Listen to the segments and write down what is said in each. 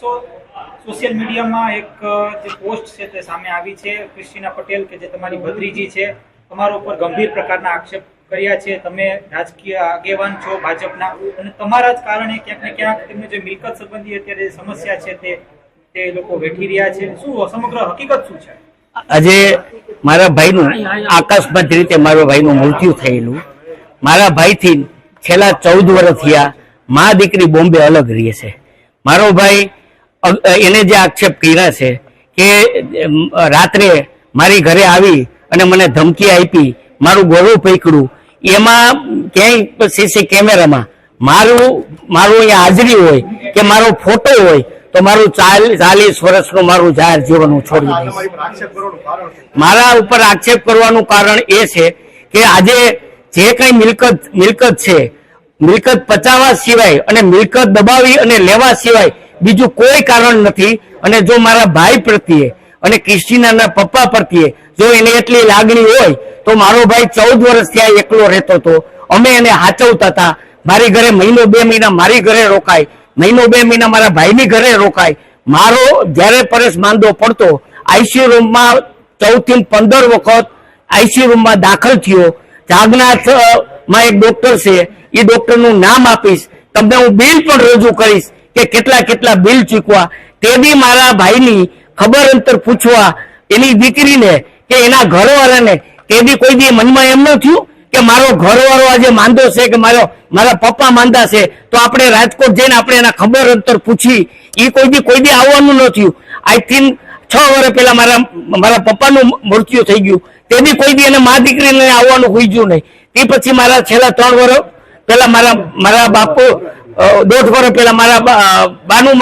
સો- social મીડિયામાં એક જે પોસ્ટ છે તે સામે આવી છે. ક્રિસ્ટીના પટેલ કે જે તમારી ભત્રીજી છે, તમારા ઉપર ગંભીર પ્રકારના આક્ષેપ કર્યા છે. તમે રાજકીય આગેવાન છો ભાજપના અને તમારા જ કારણે ક્યાંક ને ક્યાંક તેમને જે મિલકત સંબંધી અત્યારે સમસ્યા છે તે તે લોકો વેઠી રહ્યા છે. શું સમગ્ર હકીકત શું છે? આજે મારા ભાઈનું આકસ્મિક રીતે મારા ભાઈનું મૃત્યુ થયેલું, મારા ભાઈથી છેલ્લા ચૌદ વર્ષ થયા, મા દીકરી બોમ્બે અલગ રહે છે. મારો ભાઈ એને જે આક્ષેપ કર્યા છે કે રાત્રે મારી ઘરે આવી અને મને ધમકી આપી, મારું ગોળું પકડ્યું એમાં ક્યાંય સીસી કેમેરામાં મારું મારું અહીંયા હાજરી હોય કે મારો ફોટો હોય, તો મારું ચાલ- ચાલીસ વર્ષનું મારું જાહેર જીવન છોડી દઈશ. મારા ઉપર આક્ષેપ કરવાનું કારણ એ છે કે આજે જે કઈ મિલકત મિલકત છે, મિલકત પચાવવા સિવાય અને મિલકત દબાવી અને લેવા સિવાય બીજું કોઈ કારણ નથી અને જો મારા ભાઈ પ્રત્યે અને ક્રિસ્ટીનાના પપ્પા પ્રત્યે જો એને એટલી લાગણી હોય તો મારો ભાઈ ચૌદ વર્ષ ત્યાં એકલો રહેતો હતો. અમે એને હાચવતા હતા. મારી ઘરે મહિનો બે મહિના મારી ઘરે રોકાય. મહિનો બે મહિના મારા ભાઈની ઘરે રોકાય. મારો જ્યારે પરેશ માંદો પડતો આઈસીયુ રૂમમાં ચૌદથી પંદર વખત આઈસીયુ રૂમમાં દાખલ થયો. જાગનાથમાં એક ડોક્ટર છે. એ ડોક્ટરનું નામ આપીશ. તમને હું બિલ પણ રજૂ કરીશ. કે કેટલા કેટલા બિલ ચૂકવા તે બી મારા ભાઈની ખબર અંતર પૂછવા એની દીકરીને કે એના ઘરવાળાને તે બી કોઈ દી મનમાં એમ ન થયું કે મારો ઘરવાળો આજે માંદો છે કે મારો મારા પપ્પા માંદા છે? તો આપણે રાજકોટ જઈને આપણે એના ખબર અંતર પૂછી. એ કોઈ દી કોઈ દી આવવાનું ન થયું. આઈ થિંક છ વર્ષ પહેલા મારા મારા પપ્પાનું મૃત્યુ થઈ ગયું. તે બી કોઈ દી એને મા દીકરીને આવવાનું હોઈ ગયું નહીં. તે પછી મારા છેલ્લા ત્રણ વર્ષ પહેલા મારા મારા બાપુ દોઢ વર્ષ પહેલા મારા બાનું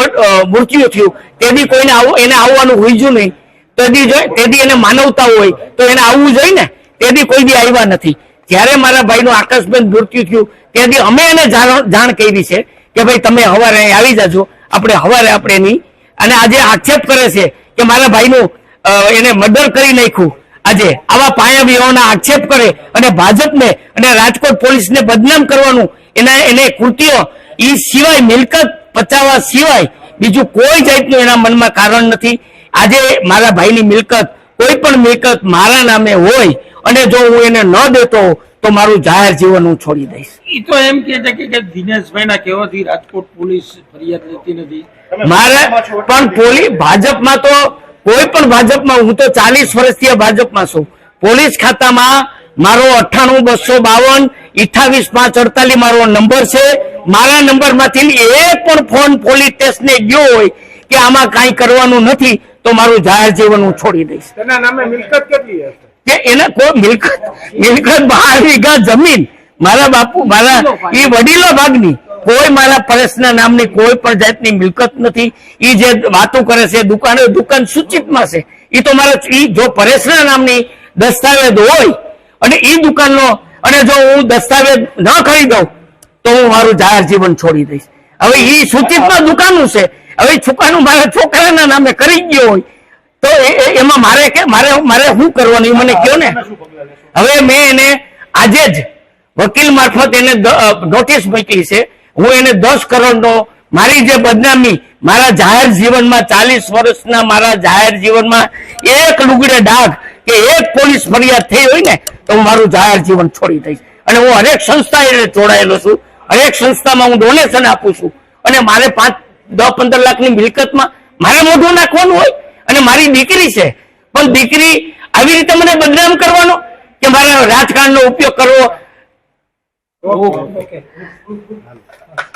મૃત્યુ થયું. તે કોઈને આવું, એને આવવાનું હુઈજ્યું નહીં. તેથી જોઈએ તેથી એને માનવતા હોય, તો એને આવવું જોઈએ ને. તેથી કોઈ બી આવ્યા નથી. જ્યારે મારા ભાઈનું આકસ્મિક મૃત્યુ થયું તેથી અમે એને જાણ કરી છે કે ભાઈ તમે હવારે આવી જાજો. આપણે હવારે આપણે એની, અને આજે આક્ષેપ કરે છે કે મારા ભાઈનું એને મર્ડર કરી નાખ્યું. આજે આવા પાયાવીઓના આક્ષેપ કરે અને ભાજપને અને રાજકોટ પોલીસને બદનામ કરવાનું, એના, એને કૃત્યો એ સિવાય મિલકત પચાવવા સિવાય બીજું કોઈ જાતનું એના મનમાં કારણ નથી. આજે મારા ભાઈની મિલકત કોઈ પણ મિલકત મારા નામે હોય અને જો હું એને ન દેતો તો મારું જાહેર જીવન હું છોડી દઈશ. ઈ તો એમ કે છે કે- દિનેશભાઈ દિનેશભાઈના કહેવાથી રાજકોટ પોલીસ ફરિયાદ લેતી નથી. મારે પણ પોલીસ ભાજપમાં તો કોઈ પણ ભાજપમાં હું તો ચાલીસ વર્ષથી ભાજપમાં છું. પોલીસ ખાતામાં મારો અઠ્ઠાણું બસો બાવન અઠાવીસ પાંચ અડતાલીસ મારો નંબર છે. મારા નંબરમાંથી એક પણ ફોન પોલીસ સ્ટેશને ગયો હોય કે આમાં કાંઈ કરવાનું નથી તો મારું જાહેર જીવન હું છોડી દઈશ. તેના નામે મિલકત કેટલી કે એને કોઈ મિલકત મિલકત બાર વીઘા જમીન મારા બાપુ મારા એ વડીલો ભાગની. કોઈ મારા પરેશના નામની કોઈ પણ જાતની મિલકત નથી. એ જે વાતો કરે છે દુકાને દુકાન સૂચિતમાં છે. એ તો મારા જો પરેશના નામની દસ્તાવેજ હોય અને એ દુકાનનો અને જો હું દસ્તાવેજ ન ખરીદઉં તો હું મારું જાહેર જીવન છોડી દઈશ. હવે એ સૂચિતમાં દુકાનું છે. હવે છોકરાનું મારા છોકરાના નામે કરી ગયો હોય, તો એમાં મારે કે, મારે મારે શું કરવાનું? મને કહો ને? હવે મેં એને આજે જ વકીલ મારફત એને નોટિસ મૂકી છે. હું એને દસ કરોડનો મારી જે બદનામી, મારા જાહેર જીવનમાં ચાલીસ વર્ષના મારા જાહેર જીવનમાં એક લુગડે ડાઘ કે એક પોલીસ ફરિયાદ થઈ હોય ને તો હું મારું જાહેર જીવન છોડી દઈશ. અને હું હરેક સંસ્થા એને જોડાયેલો છું. હરેક સંસ્થામાં હું ડોનેશન આપું છું. અને મારે પાંચ, દસ, પંદર લાખની મિલકતમાં મારે મોઢું નાખવાનું હોય અને મારી દીકરી છે. પણ દીકરી આવી રીતે મને બદનામ કરવાનો કે મારે રાજકારણનો ઉપયોગ કરવો?